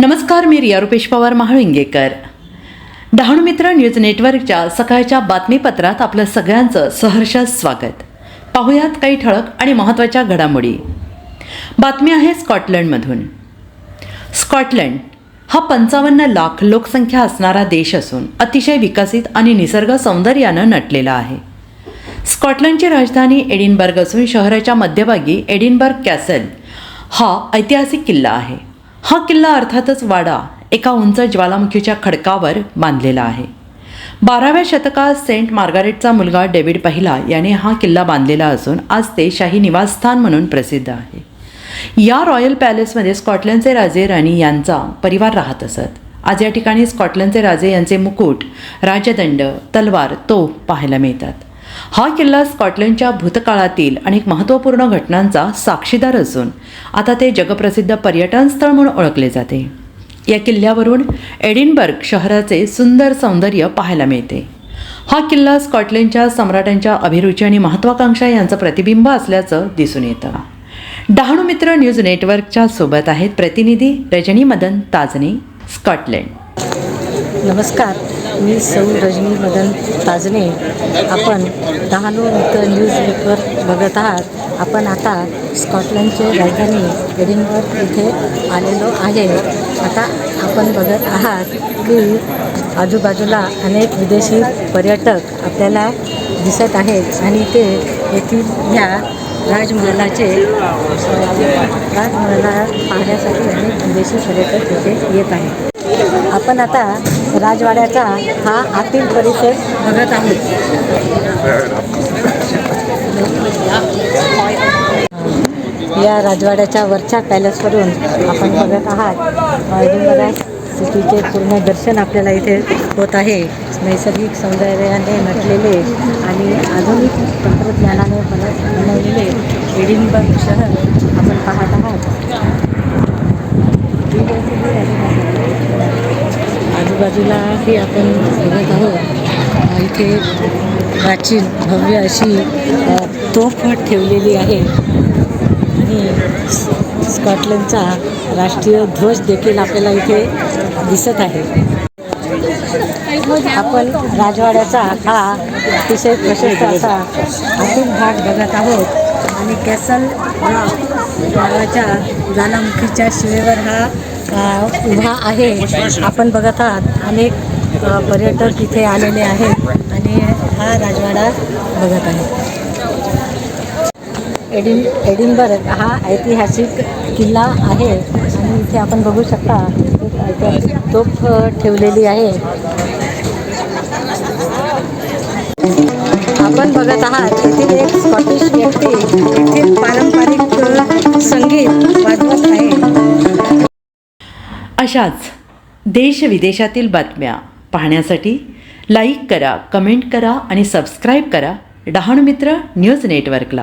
नमस्कार मी रिया रुपेश पवार महाळिंगेकर. डहाणू मित्र न्यूज नेटवर्कच्या सकाळच्या बातमीपत्रात आपलं सगळ्यांचं सहर्ष स्वागत. पाहुयात काही ठळक आणि महत्त्वाच्या घडामोडी. बातमी आहे स्कॉटलंडमधून. स्कॉटलंड हा पंचावन्न लाख लोकसंख्या असणारा देश असून अतिशय विकसित आणि निसर्ग सौंदर्यानं नटलेला आहे. स्कॉटलंडची राजधानी एडिनबर्ग असून शहराच्या मध्यभागी एडिनबर्ग कॅसल हा ऐतिहासिक किल्ला आहे. हा किल्ला अर्थातच वाडा एका उंच ज्वालामुखीच्या खडकावर बांधलेला आहे. बाराव्या शतकात सेंट मार्गारेटचा मुलगा डेव्हिड पहिला याने हा किल्ला बांधलेला असून आज ते शाही निवासस्थान म्हणून प्रसिद्ध आहे. या रॉयल पॅलेसमध्ये स्कॉटलंडचे राजे राणी यांचा परिवार राहत असत. आज या ठिकाणी स्कॉटलंडचे राजे यांचे मुकुट राजदंड तलवार तो पाहायला मिळतात. हा किल्ला स्कॉटलंडच्या भूतकाळातील अनेक महत्त्वपूर्ण घटनांचा साक्षीदार असून आता ते जगप्रसिद्ध पर्यटन स्थळ म्हणून ओळखले जाते. या किल्ल्यावरून एडिनबर्ग शहराचे सुंदर सौंदर्य पाहायला मिळते. हा किल्ला स्कॉटलंडच्या सम्राटांच्या अभिरुची आणि महत्त्वाकांक्षा यांचं प्रतिबिंब असल्याचं दिसून येतं. डहाणू मित्र न्यूज नेटवर्कच्या सोबत आहेत प्रतिनिधी रजनी मदन ताजने स्कॉटलंड. नमस्कार मी सौ रजनी मदन ताजने. आपण डहाणू मित्र न्यूज नेटवर्क बघत आहात. आपण आता स्कॉटलंडचे राजधानी एडिनबर्ग इथे आलेलो आहे. आता आपण बघत आहात की आजूबाजूला अनेक विदेशी पर्यटक आपल्याला दिसत आहेत आणि ते येथील ह्या राजमहालाचे राजमहाला पाहण्यासाठी अनेक विदेशी पर्यटक इथे येत आहेत. आपण आता राजवाड्याचा हा आतील परिसर बघत आहे या राजवाड्याच्या वरच्या पॅलेसवरून आपण बघत आहात. एडिनबरा सिटीचे पूर्ण दर्शन आपल्याला इथे होत आहे. नैसर्गिक सौंदर्याने नटलेले आणि आधुनिक तंत्रज्ञानाने बनवलेले एडिनबर्ग शहर आपण पाहत आहात. आजूबाजूलाही आपण बघत आहोत. इथे प्राचीन भव्य अशी तोफट तोफ ठेवलेली आहे. आणि स्कॉटलंडचा राष्ट्रीय ध्वज देखील आपल्याला इथे दिसत आहे. आपण राजवाड्याचा हा अतिशय प्रशस्त असा आतून भाग बघत आहोत. आणि कॅसल हा नावाच्या ज्वालामुखीच्या शिळेवर हा उभा आहे. आपण बघत आहात अनेक पर्यटक इथे आलेले आहेत आणि हा राजवाडा बघत आहे. एडिन एडिनबर्ग हा ऐतिहासिक किल्ला आहे आणि इथे आपण बघू शकता ऐतिहासिक तोफ ठेवलेली आहे. आपण बघत आहात येथील एक स्कॉटिश व्यक्ती अशाच देश विदेशातील बातम्या पाहण्यासाठी लाईक करा कमेंट करा आणि सबस्क्राईब करा डहाणू मित्र न्यूज नेटवर्कला.